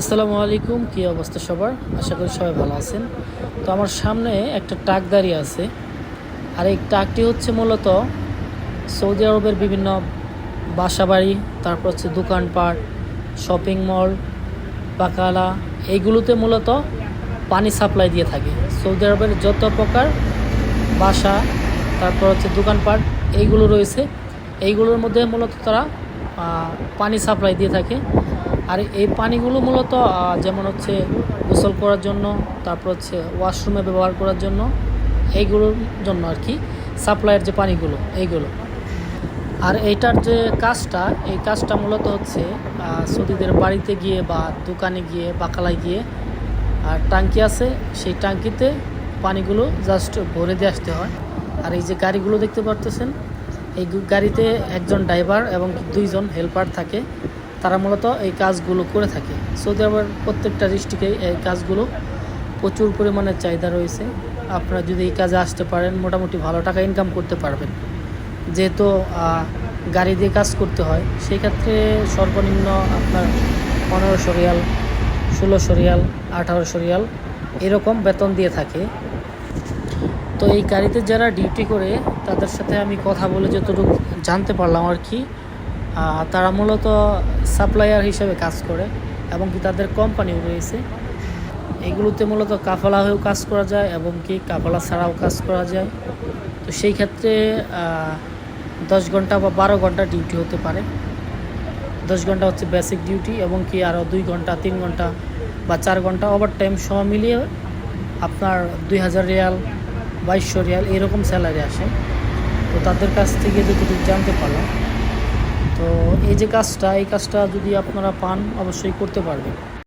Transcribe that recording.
আসসালামু আলাইকুম, কী অবস্থা সবার? আশা করি সবাই ভালো আছেন। তো আমার সামনে একটা ট্রাক দাঁড়িয়ে আছে। আর এই ট্রাকটি হচ্ছে মূলত সৌদি আরবের বিভিন্ন বাসাবাড়ি, তারপর হচ্ছে দোকানপাট, শপিং মল পাকালা এইগুলোতে মূলত পানি সাপ্লাই দিয়ে থাকে। সৌদি আরবের যত প্রকার বাসা, তারপর হচ্ছে দোকানপাট, এইগুলো রয়েছে। এইগুলোর মধ্যে মূলত তারা পানি সাপ্লাই দিয়ে থাকে। আর এই পানিগুলো মূলত যেমন হচ্ছে গোসল করার জন্য, তারপর হচ্ছে ওয়াশরুমে ব্যবহার করার জন্য, এইগুলোর জন্য আর কি, সাপ্লাইয়ের যে পানিগুলো, এইগুলো। আর এইটার যে কাজটা, এই কাজটা মূলত হচ্ছে সৌদিদের বাড়িতে গিয়ে বা দোকানে গিয়ে, বাকালায় গিয়ে, আর টাঙ্কি আছে, সেই টাঙ্কিতে পানিগুলো জাস্ট ভরে দিয়ে আসতে হয়। আর এই যে গাড়িগুলো দেখতে পারতেছেন, এই গাড়িতে একজন ড্রাইভার এবং দুইজন হেল্পার থাকে। তারা মূলত এই কাজগুলো করে থাকে। সৌদি আরবের প্রত্যেকটা ডিস্ট্রিক্টে এই কাজগুলো প্রচুর পরিমাণে চাহিদা রয়েছে। আপনারা যদি এই কাজে আসতে পারেন, মোটামুটি ভালো টাকা ইনকাম করতে পারবেন। যেহেতু গাড়ি দিয়ে কাজ করতে হয় সেই ক্ষেত্রে সর্বনিম্ন আপনার পনেরোশো রিয়াল, ষোলোশো রিয়াল, আঠারোশো রিয়াল এরকম বেতন দিয়ে থাকে। তো এই গাড়িতে যারা ডিউটি করে, তাদের সাথে আমি কথা বলে যতটুকু জানতে পারলাম আর কি তারা মূলত সাপ্লায়ার হিসেবে কাজ করে এবং কি তাদের কোম্পানিও রয়েছে। এগুলোতে মূলত কাফালা হয়েও কাজ করা যায় এবং কি কাফালা ছাড়াও কাজ করা যায়। তো সেই ক্ষেত্রে দশ ঘণ্টা বা বারো ঘণ্টা ডিউটি হতে পারে। দশ ঘণ্টা হচ্ছে বেসিক ডিউটি এবং কি আরও দুই ঘণ্টা, তিন ঘণ্টা বা চার ঘণ্টা ওভার টাইম সব মিলিয়ে আপনার দুই হাজার রিয়াল, বাইশশো রিয়াল এরকম স্যালারি আসে। তো তাদের কাছ থেকে যতটুকু জানতে পারলাম তো এই যে কাজটা এই কাজটা যদি আপনারা পান অবশ্যই করতে পারবেন।